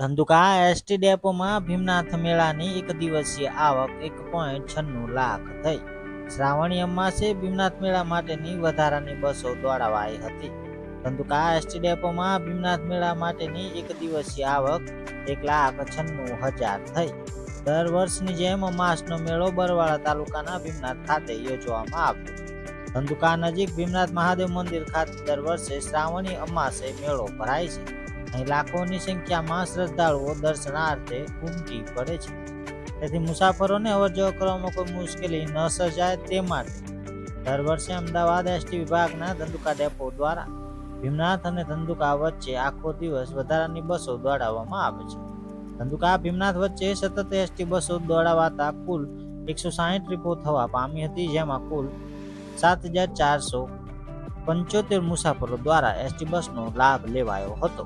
Dhandhuka ST ડેપોમાં Bhimnath મેળાની એક દિવસીય આવક એક પોઈન્ટ છન્નું લાખ થઈ. શ્રાવણી અમાસે ભીમનાથ મેળા માટેની વધારાની બસો દોડાવાઈ હતી. ધંધુકા એસટી ડેપોમાં ભીમનાથ મેળા માટેની એક દિવસીય આવક એક લાખ છન્નું હજાર થઈ. દર વર્ષની જેમ અમાસનો મેળો બરવાળા તાલુકાના ભીમનાથ ખાતે યોજવામાં આવ્યો. ધંધુકા નજીક ભીમનાથ મહાદેવ મંદિર ખાતે દર વર્ષે શ્રાવણી અમાસે મેળો ભરાય છે. અહીં લાખોની સંખ્યામાં શ્રદ્ધાળુઓ દર્શનાર્થે ઉમટી પડે છે. તેથી મુસાફરોને અવરજવર કરવામાં કોઈ મુશ્કેલી ન સર્જાય તે માટે દર વર્ષે અમદાવાદ એસટી વિભાગના ધંધુકા ડેપો દ્વારા ભીમનાથ અને ધંધુકા વચ્ચે આખો દિવસ વધારાની બસો દોડાવવામાં આવે છે. ધંધુકા, ભીમનાથ વચ્ચે સતત એસટી બસો દોડાવાતા કુલ એકસો સાહીઠ ટ્રીપો થવા પામી હતી, જેમાં કુલ સાત હજાર ચારસો પંચોતેર મુસાફરો દ્વારા એસટી બસનો લાભ લેવાયો હતો.